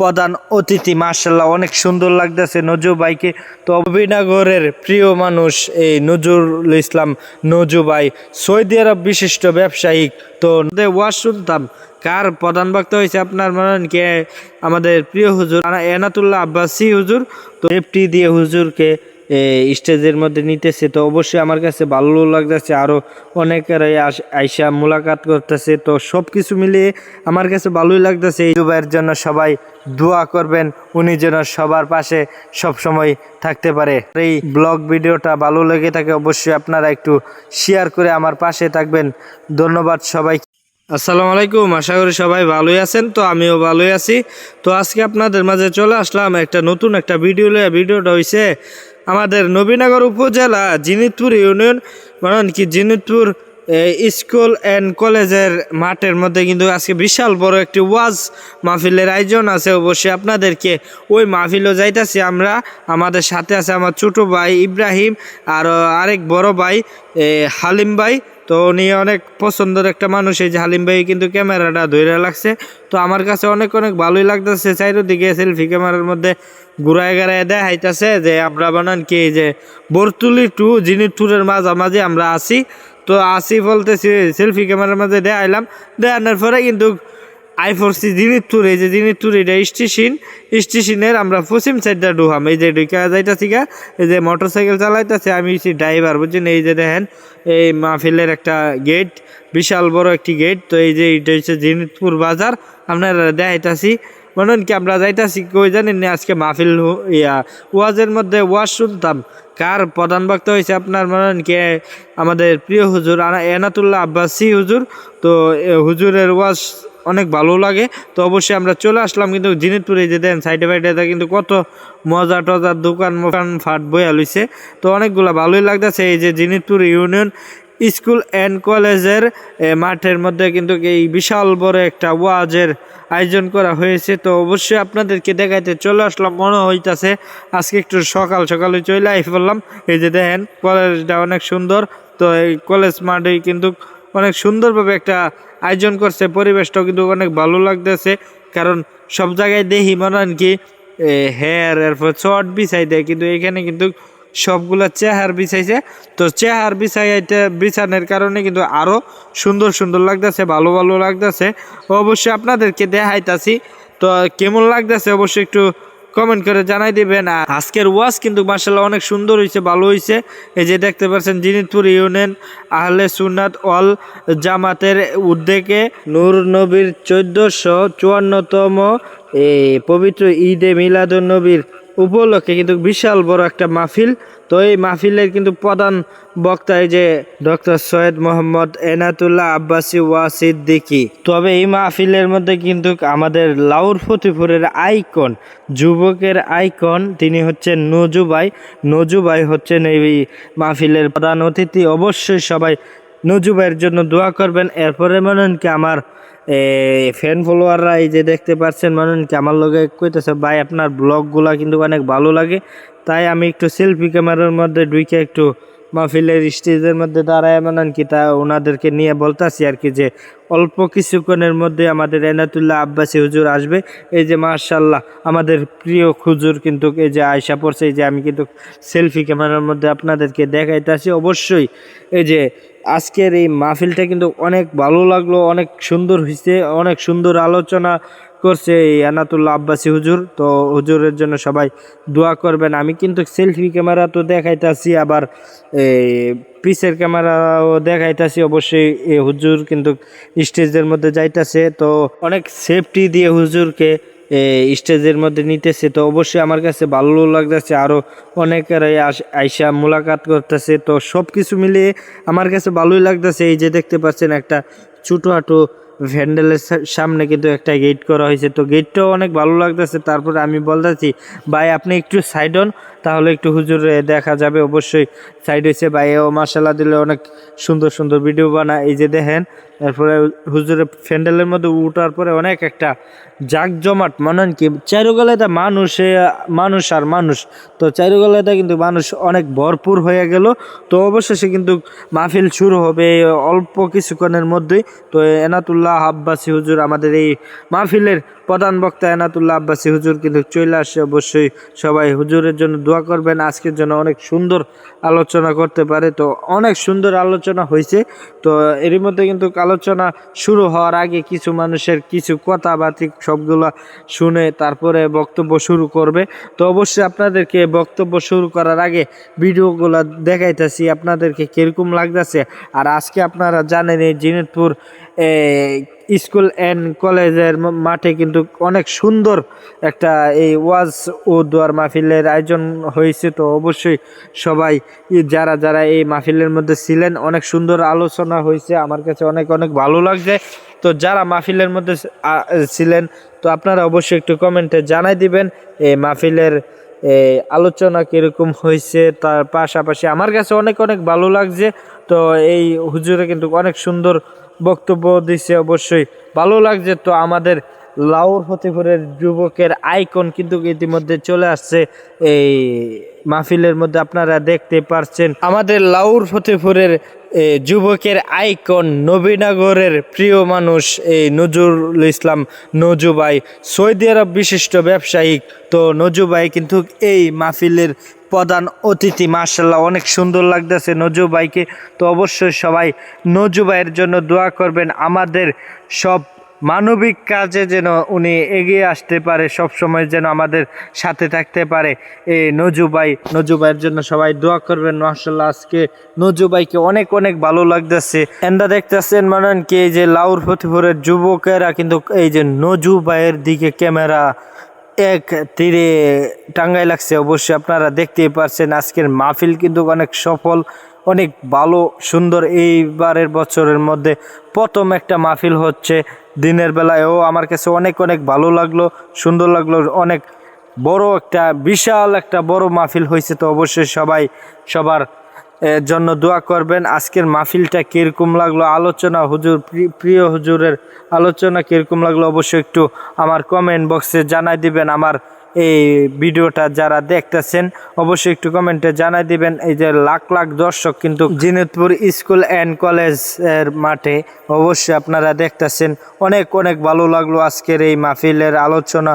প্রধান অতিথি মার্শাল্লাহ অনেক সুন্দর লাগতেছে। নজু ভাইকে তো অভিনগরের প্রিয় মানুষ এই নজরুল ইসলাম। নজু ভাই, সৌদি আরব বিশিষ্ট ব্যবসায়িক, তো ওয়াশ শুনতাম কার প্রধান বক্তা হয়েছে আপনার মনে হয়? কে আমাদের প্রিয় হুজুর? এনাতুল্লাহ আব্বাসি হুজুর, তো এফটি দিয়ে হুজুরকে স্টেজের মধ্যে নিতেছে, তো অবশ্যই আমার কাছে ভালো লাগতেছে। আরও অনেকেরাই আইসা মোলাকাত করতেছে, তো সব কিছু মিলিয়ে আমার কাছে ভালোই লাগতেছে। এই যুবের জন্য সবাই দোয়া করবেন, উনি যেন সবার পাশে সব সময় থাকতে পারে। এই ব্লগ ভিডিওটা ভালো লেগে থাকে, অবশ্যই আপনারা একটু শেয়ার করে আমার পাশে থাকবেন। ধন্যবাদ সবাই আসসালামু আলাইকুম, আশা করি সবাই ভালোই আছেন, তো আমিও ভালোই আছি। তো আজকে আপনাদের মাঝে চলে আসলাম একটা নতুন একটা ভিডিও ভিডিওটা হইছে আমাদের নবীনগর উপজেলা জিনিতপুর ইউনিয়ন মানে কি, জিনিতপুর স্কুল অ্যান্ড কলেজের মাঠের মধ্যে কিন্তু আজকে বিশাল বড় একটি ওয়াজ মাহফিলের আয়োজন আছে। অবশ্যই আপনাদেরকে ওই মাহফিলও যাইতেছি আমরা। আমাদের সাথে আছে আমার ছোট ভাই ইব্রাহিম, আর আরেক বড় ভাই হালিম ভাই। তো উনি অনেক পছন্দের একটা মানুষ এই যে হালিম ভাই কিন্তু ক্যামেরাটা ধরে লাগছে। তো আমার কাছে অনেক অনেক ভালোই লাগতেছে। চারিদিকে সেলফি ক্যামেরার মধ্যে ঘুরায় গাড়ায় দেখাইতেছে যে আমরা বানান কি যে বরতুলি টু, যিনি জিনিটপুরের মাঝামাঝি আমরা আসি তো আসি বলতেছি সেলফি ক্যামেরার মধ্যে দেখাইলাম। দেখানোর পরে কিন্তু আই ফোরসি জিনিতপুর এই যে জিনিতপুর এটা স্টেশন। স্টেশনের আমরা পশ্চিম সাইডটা ঢুকাম। এই যে ঢুকা যাইতাছি গা, এই যে মোটর সাইকেল চালাইতেছে, আমি হচ্ছি ড্রাইভার, বুঝছেন? এই যে দেখেন, এই মাহফিলের একটা গেট, বিশাল বড় একটি গেট। তো এই যে এটা হচ্ছে জিনিতপুর বাজার। আপনারা দেখাইতাছি। মনে কি, আমরা যাইতাছি কই জানেন? আজকে মাহফিল ইয়া, ওয়াজের মধ্যে ওয়াজ শুনতাম। কার প্রধান বক্তা হয়েছে আপনার? মনে কি, আমাদের প্রিয় হুজুর এনাতুল্লাহ আব্বাসি হুজুর। তো হুজুরের ওয়াজ অনেক ভালো লাগে। তো অবশ্যই আমরা চলে আসলাম কিন্তু জিনিতপুরে যে দেন সাইডে ফাইডে কিন্তু কত মজা টজার দোকান মোকান ফাট বইয়া লইছে। তো অনেকগুলা ভালোই লাগতেছে এই যে জিনিতপুর ইউনিয়ন স্কুল অ্যান্ড কলেজের মাঠের মধ্যে কিন্তু এই বিশাল বড় একটা ওয়াজের আয়োজন করা হয়েছে। তো অবশ্যই আপনাদেরকে দেখাইতে চলে আসলাম, মনে হইতাছে আজকে একটু সকাল সকালে চলে আই বললাম। এই যে দেখেন, কলেজটা অনেক সুন্দর। তো এই কলেজ মাঠে কিন্তু অনেক সুন্দরভাবে একটা আয়োজন করছে, পরিবেশটাও কিন্তু অনেক ভালো লাগতেছে। কারণ সব জায়গায় দেখি মনে হয় কি হেয়ার এরপর শর্ট বিছাই দেয়, কিন্তু এখানে কিন্তু সবগুলা চেহার বিছাইছে। তো চেহার বিছাইতে বিছানোর কারণে কিন্তু আরও সুন্দর সুন্দর লাগতেছে, ভালো ভালো লাগতেছে। অবশ্যই আপনাদেরকে দেখাইতাছি। তো কেমন লাগতেছে? অবশ্যই একটু কমেন্ট করে জানাই দিবেন। আর আজকের ওয়াজ কিন্তু মার্শাল অনেক সুন্দর হয়েছে ভালো হয়েছে এই যে দেখতে পাচ্ছেন জিনিতপুর ইউনিয়ন আহলে সুনাত অল জামাতের উদ্যোগে নূর নবীর চোদ্দশো চুয়ান্নতম পবিত্র ঈদে মিলাদ নবীর উপলক্ষে কিন্তু বিশাল বড় একটা মাহফিল। তো এই মাহফিলের কিন্তু প্রধান বক্তা যে ডক্টর সৈয়দ মোহাম্মদ এনাতুল্লাহ আব্বাসী ওয়াসিদ্দিকি তবে এই মাহফিলের মধ্যে কিন্তু আমাদের লাউর ফতিপুরের আইকন, যুবকের আইকন, তিনি হচ্ছেন নজুবাই নজুবাই হচ্ছেন এই মাহফিলের প্রধান অতিথি। অবশ্যই সবাই নজুবাইয়ের জন্য দোয়া করবেন। এরপরে মনে কি আমার ফ্যান ফলোয়াররা এই যে দেখতে পাচ্ছেন মনে কি আমার লগে কইতেছে, ভাই, আপনার ব্লগগুলা কিন্তু অনেক ভালো লাগে। তাই আমি একটু সেলফি ক্যামেরার মধ্যে ঢুকে একটু মাহফিলের স্টেজের মধ্যে দাঁড়ায় মনে কি, তা ওনাদেরকে নিয়ে বলতাছি আর কি যে, অল্প কিছুক্ষণের মধ্যে আমাদের এনাতুল্লাহ আব্বাসী হুজুর আসবে। এই যে মার্শাল্লাহ আমাদের প্রিয় হুজুর কিন্তু এই যে আয়সা পড়ছে, এই যে আমি কিন্তু সেলফি ক্যামেরার মধ্যে আপনাদেরকে দেখাইতেছি। অবশ্যই, এই যে আজকের এই মাহফিলটা কিন্তু অনেক ভালো লাগল, অনেক সুন্দর হয়েছে অনেক সুন্দর আলোচনা করছে এই আনাতুল্লাহ আব্বাসী হুজুর। তো হুজুরের জন্য সবাই দোয়া করবেন। আমি কিন্তু সেলফি ক্যামেরা তো দেখাইতাছি, আবার এই পিসের ক্যামেরাও দেখাইতাছি। অবশ্যই হুজুর কিন্তু স্টেজের মধ্যে যাইতাছে। তো অনেক সেফটি দিয়ে হুজুরকে স্টেজের মধ্যে নিতেছে। তো অবশ্যই আমার কাছে ভালো লাগতেছে। আরও অনেকেরাই আইসা মোলাকাত করতেছে। তো সব কিছু মিলিয়ে আমার কাছে ভালোই লাগতেছে। এই যে দেখতে পাচ্ছেন একটা ছোটো হাঁটো ভ্যান্ডেলের সামনে কিন্তু একটা গেট করা হয়েছে। তো গেটটাও অনেক ভালো লাগতেছে। তারপরে আমি বলতেছি, ভাই, আপনি একটু সাইড হন। তাহলে একটু হুজুর দেখা যাবে। অবশ্যই সাইড হয়েছে ভাইও মাসাল্লাহ দিলে অনেক সুন্দর সুন্দর ভিডিও বানায়। এই যে দেখেন তারপরে হুজুরের প্যান্ডেলের মধ্যে উঠার পরে অনেক একটা জাকজমাট। মনে হয় কি চারুগলাতে মানুষ মানুষ আর মানুষ। তো চারুগলাতে কিন্তু মানুষ অনেক ভরপুর হয়ে গেল। তো অবশেষে কিন্তু মাহফিল শুরু হবে অল্প কিছুক্ষণের মধ্যেই। তো এনাতুল্লাহ আব্বাসী হুজুর আমাদের এই মাহফিলের প্রধান বক্তা এনাতুল্লাহ আব্বাসী হুজুর কিন্তু চলে আসে। অবশ্যই সবাই হুজুরের জন্য দোয়া করবেন, আজকের জন্য অনেক সুন্দর আলোচনা করতে পারে। তো অনেক সুন্দর আলোচনা হয়েছে। তো এরই মধ্যে কিন্তু আলোচনা শুরু হওয়ার আগে কিছু মানুষের কিছু কথাবার্তি সবগুলা শুনে তারপরে বক্তব্য শুরু করবে। তো অবশ্যই আপনাদেরকে বক্তব্য শুরু করার আগে ভিডিওগুলো দেখাইতেছি, আপনাদেরকে কীরকম লাগতেছে। আর আজকে আপনারা জানেন এই জিনিতপুর স্কুল অ্যান্ড কলেজের মাঠে কিন্তু অনেক সুন্দর একটা এই ওয়াজ ও দোয়ার মাহফিলের আয়োজন হয়েছে। তো অবশ্যই সবাই যারা যারা এই মাহফিলের মধ্যে ছিলেন, অনেক সুন্দর আলোচনা হয়েছে। আমার কাছে অনেক অনেক ভালো লাগছে। তো যারা মাহফিলের মধ্যে ছিলেন, তো আপনারা অবশ্যই একটু কমেন্টে জানাই দিবেন, এই মাহফিলের আলোচনা কীরকম হয়েছে, তার পাশাপাশি আমার কাছে অনেক অনেক ভালো লাগছে। তো এই হুজুরে কিন্তু অনেক সুন্দর বক্তব্য দিছে অবশ্যই। ভালো লাগছে তো আমাদের লাউর ফতেপুরের যুবকের আইকন কিন্তু ইতিমধ্যে চলে আসছে। এই মাহফিলের মধ্যে আপনারা দেখতে পারছেন। আমাদের লাউর ফতেপুরের যুবকের আইকন নবীনগরের প্রিয় মানুষ এই নজরুল ইসলাম নজুবাই। সৌদি আরব বিশিষ্ট ব্যবসায়িক তো নজুবাই কিন্তু এই মাহফিলের প্রধান অতিথি মার্শাল্লাহ অনেক সুন্দর লাগতেছে নজুবাইকে। তো অবশ্যই সবাই নজুবাইয়ের জন্য দোয়া করবেন। আমাদের সব মানবিক কাজে যেন উনি এগিয়ে আসতে পারে, সব সময় যেন আমাদের সাথে থাকতে পারে। এই নজুবাই নজুবাইয়ের জন্য সবাই দোয়া করবেন। মার্শাল্লাহ আজকে নজুবাইকে অনেক অনেক ভালো লাগতেছে। এন্দা দেখতেছেন মানে কি, এই যে লাউর ফতিপুরের যুবকেরা কিন্তু এই যে নজু ভাইয়ের দিকে ক্যামেরা এক তীরে টাঙ্গাই লাগছে। অবশ্যই আপনারা দেখতেই পারছেন, আজকের মাহফিল কিন্তু অনেক সফল। অনেক ভালো, সুন্দর। এইবারের বছরের মধ্যে প্রথম একটা মাহফিল হচ্ছে দিনের বেলায়ও আমার কাছে অনেক অনেক ভালো লাগল, সুন্দর লাগল, অনেক বড় একটা, বিশাল একটা বড় মাহফিল হয়েছে তো অবশ্যই সবাই সবার জন্য দোয়া করবেন। আজকের মাহফিলটা কীরকম লাগল, আলোচনা হুজুর, প্রি- প্রিয় হুজুরের আলোচনা কীরকম লাগল অবশ্যই একটু আমার কমেন্ট বক্সে জানাই দিবেন। আমার এই ভিডিওটা যারা দেখতেছেন, অবশ্যই একটু কমেন্টে জানাই দিবেন। এই যে লাখ লাখ দর্শক কিন্তু জিনিতপুর স্কুল অ্যান্ড কলেজের মাঠে অবশ্যই আপনারা দেখতেছেন। অনেক অনেক ভালো লাগল আজকের এই মাহফিলের আলোচনা,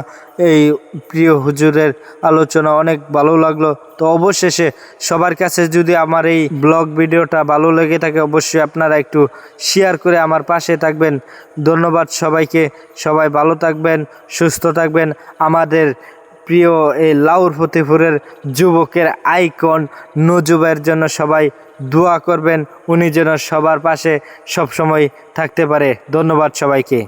এই প্রিয় হুজুরের আলোচনা অনেক ভালো লাগল। তো অবশেষে সবার কাছে যদি আমার এই ব্লগ ভিডিওটা ভালো লেগে থাকে, অবশ্যই আপনারা একটু শেয়ার করে আমার পাশে থাকবেন। ধন্যবাদ সবাইকে। সবাই ভালো থাকবেন, সুস্থ থাকবেন। আমাদের প্রিয় এই লাউর ফতেপুরের যুবকের আইকন নজুবের জন্য সবাই দোয়া করবেন। উনি যেন সবার পাশে সবসময় থাকতে পারে। ধন্যবাদ সবাইকে।